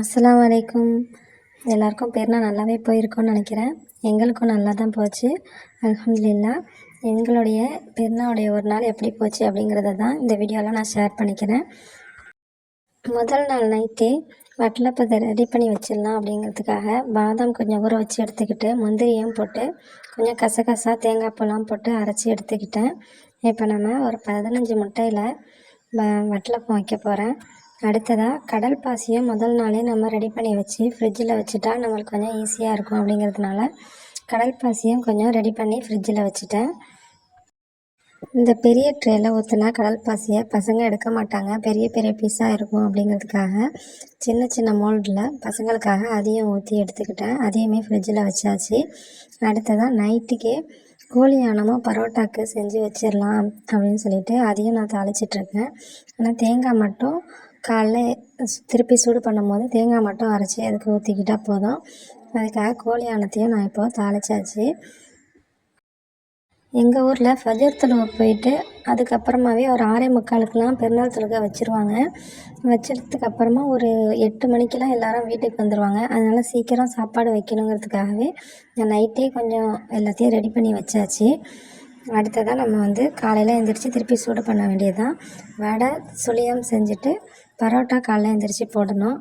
அஸ்லாம் வலைக்கும் எல்லாருக்கும் பேர்னா நல்லாவே போயிருக்கோன்னு நினைக்கிறேன். எங்களுக்கும் நல்லா தான் போச்சு. அலமதுல்லா எங்களுடைய பெருநாளுடைய ஒரு நாள் எப்படி போச்சு அப்படிங்கிறத தான் இந்த வீடியோவில் நான் ஷேர் பண்ணிக்கிறேன். முதல் நாள் நைட்டே வட்டலப்பத்தை ரெடி பண்ணி வச்சிடலாம் அப்படிங்கிறதுக்காக பாதாம் கொஞ்சம் ஊற வச்சு எடுத்துக்கிட்டு முந்திரியும் போட்டு கொஞ்சம் கசகசா தேங்காய் பூலாம் போட்டு அரைச்சி எடுத்துக்கிட்டேன். இப்போ நம்ம ஒரு பதினஞ்சு முட்டையில் வ வட்டலப்பம் வைக்க போகிறேன் அடுத்ததாக கடல் பாசியை முதல் நாளே நம்ம ரெடி பண்ணி வச்சு ஃப்ரிட்ஜில் வச்சுட்டா நம்மளுக்கு கொஞ்சம் ஈஸியாக இருக்கும் அப்படிங்கிறதுனால கடல் பாசியும் கொஞ்சம் ரெடி பண்ணி ஃப்ரிட்ஜில் வச்சுட்டேன். இந்த பெரிய ட்ரேயில் ஊற்றினா கடல் பாசியை பசங்க எடுக்க மாட்டாங்க. பெரிய பெரிய பீஸாக இருக்கும் அப்படிங்கிறதுக்காக சின்ன சின்ன மோல்டில் பசங்களுக்காக அதையும் ஊற்றி எடுத்துக்கிட்டேன். அதையுமே ஃப்ரிட்ஜில் வச்சாச்சு. அடுத்ததாக நைட்டுக்கே கோழி ஆனமோ பரோட்டாக்கு செஞ்சு வச்சிடலாம் அப்படின்னு சொல்லிட்டு அதையும் நான் தாளிச்சிட்ருக்கேன் ஆனால் தேங்காய் மட்டும் காலைல திருப்பி சூடு பண்ணும்போது தேங்காய் மட்டும் அரைச்சி அதுக்கு ஊற்றிக்கிட்டால் போதும். அதுக்காக கோழி ஆனத்தையும் நான் இப்போது தாளிச்சாச்சு. எங்கள் ஊரில் ஃபஜர் தொழுவை போயிட்டு அதுக்கப்புறமாவே ஒரு ஆறே முக்காலுக்கெலாம் பெருநாள் தொழுகை வச்சுருவாங்க. வச்சதுக்கு அப்புறமா ஒரு எட்டு மணிக்கெலாம் எல்லாரும் வீட்டுக்கு வந்துடுவாங்க அதனால் சீக்கிரம் சாப்பாடு வைக்கணுங்கிறதுக்காகவே நான் நைட்டே கொஞ்சம் எல்லாத்தையும் ரெடி பண்ணி வச்சாச்சு. அடுத்ததாக நம்ம வந்து காலையில் எழுந்திரிச்சி திருப்பி சூடு பண்ண வேண்டியது தான் வடை சுழியம் செஞ்சுட்டு பரோட்டா காலைல எழுந்திரிச்சி போடணும்.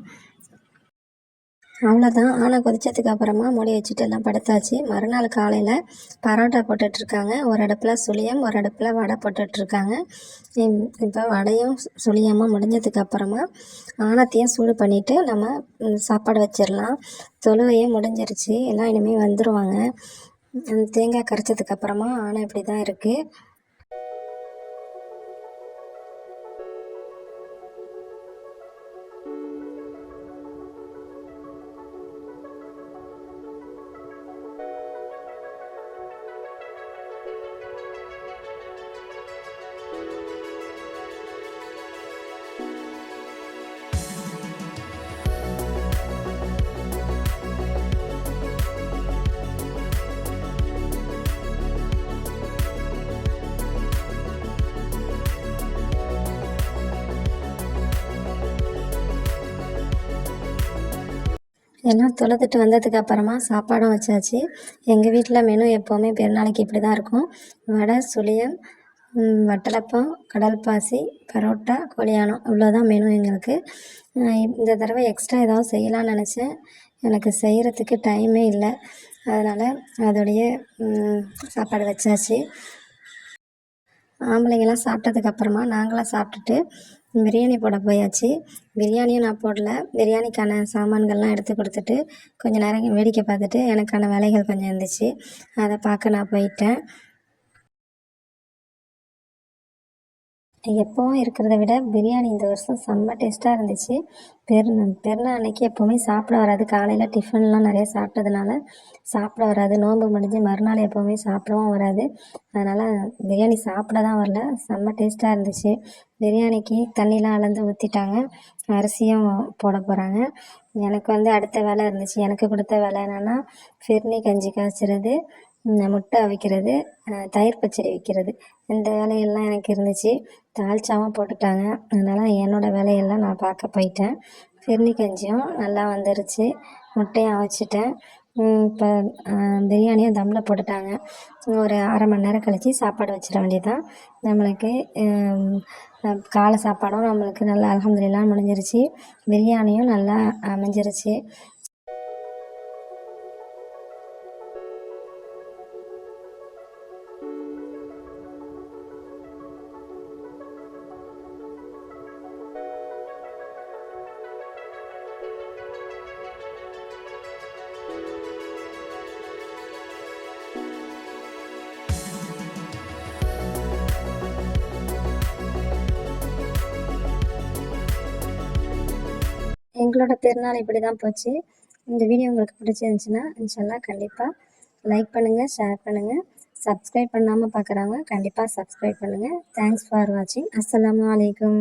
அவ்வளோதான் ஆனால் கொதிச்சதுக்கு அப்புறமா மூடி வச்சுட்டு எல்லாம் படுத்தாச்சு. மறுநாள் காலையில் பரோட்டா போட்டுட்ருக்காங்க. ஒரு அடுப்பில் சுழியம் ஒரு அடுப்பில் வடை போட்டுட்ருக்காங்க. இப்போ வடையும் சுழியமாக முடிஞ்சதுக்கு அப்புறமா ஆணத்தையும் சூடு பண்ணிவிட்டு நம்ம சாப்பாடு வச்சிடலாம் தொழுவையும் முடிஞ்சிருச்சு. எல்லாம் இனிமேல் வந்துடுவாங்க தேங்காய் கரைச்சதுக்கு அப்புறமா இப்படி தான் இருக்குது எல்லாம் தொழுதுட்டு வந்ததுக்கு அப்புறமா சாப்பாடும் வச்சாச்சு. எங்கள் வீட்டில் மெனு எப்போவுமே பெருநாளைக்கு இப்படி தான் இருக்கும். வடை சுழியம் வட்டலப்பம் கடல் பாசி பரோட்டா கோழியானம் இவ்வளோ தான் மெனு எங்களுக்கு. இந்த தடவை எக்ஸ்ட்ரா ஏதாவது செய்யலாம்னு நினச்சேன். எனக்கு செய்கிறதுக்கு டைமே இல்லை. அதனால் அதோடைய சாப்பாடு வச்சாச்சு. ஆம்பளைங்கெல்லாம் சாப்பிட்டதுக்கப்புறமா நாங்களாம் சாப்பிட்டுட்டு பிரியாணி போட போயாச்சு. பிரியாணியும் நான் போடல. பிரியாணிக்கான சாமான்கள்லாம் எடுத்து கொடுத்துட்டு கொஞ்சம் நேரம் வேடிக்கை பார்த்துட்டு எனக்கான வேலைகள் கொஞ்சம் இருந்துச்சு. அதை பார்க்க நான் போயிட்டேன். எப்போவும் இருக்கிறத விட பிரியாணி இந்த வருஷம் செம்ம டேஸ்ட்டாக இருந்துச்சு. பெருநா பெருநாள் அன்னைக்கு எப்போவுமே சாப்பிட வராது. காலையில் டிஃபன்லாம் நிறைய சாப்பிட்டதுனால சாப்பிட வராது. நோன்பு முடிஞ்சு மறுநாள் எப்போவுமே சாப்பிடவும் வராது. அதனால் பிரியாணி சாப்பிட தான் வரல. செம்ம டேஸ்ட்டாக இருந்துச்சு. பிரியாணிக்கு தண்ணிலாம் அளந்து ஊற்றிட்டாங்க அரிசியும் போட போகிறாங்க எனக்கு வந்து அடுத்த வேலை இருந்துச்சு. எனக்கு கொடுத்த வேலை என்னென்னா ஃபிர்னி கஞ்சி காய்ச்சிறது. முட்டை அவிக்கிறது தயிர் பச்சடி வைக்கிறது. இந்த வேலையெல்லாம் எனக்கு இருந்துச்சு. தாளிச்சாவும் போட்டுட்டாங்க. அதனால் என்னோடய வேலையெல்லாம் நான் பார்க்க போயிட்டேன். ஃபிர்னி கஞ்சியும் நல்லா வந்துருச்சு. முட்டையும் அவிச்சிட்டேன். இப்போ பிரியாணியும் தம்மில் போட்டுட்டாங்க. ஒரு அரை மணி நேரம் கழித்து சாப்பாடு வச்சிட வேண்டியதான் நம்மளுக்கு காலை சாப்பாடும் நம்மளுக்கு நல்லா அலகம்துலாம் முடிஞ்சிருச்சு. பிரியாணியும் நல்லா அமைஞ்சிருச்சு. எங்களோட திருநாள் இப்படி தான் போச்சு. இந்த வீடியோ உங்களுக்கு பிடிச்சிருந்துச்சின்னா இன்ஷால்லா கண்டிப்பாக லைக் பண்ணுங்கள் ஷேர் பண்ணுங்கள் சப்ஸ்கிரைப் பண்ணாமல் பார்க்குறவங்க கண்டிப்பாக சப்ஸ்கிரைப் பண்ணுங்கள் தேங்க்ஸ் ஃபார் வாட்சிங் அஸ்லாம் வலைக்கம்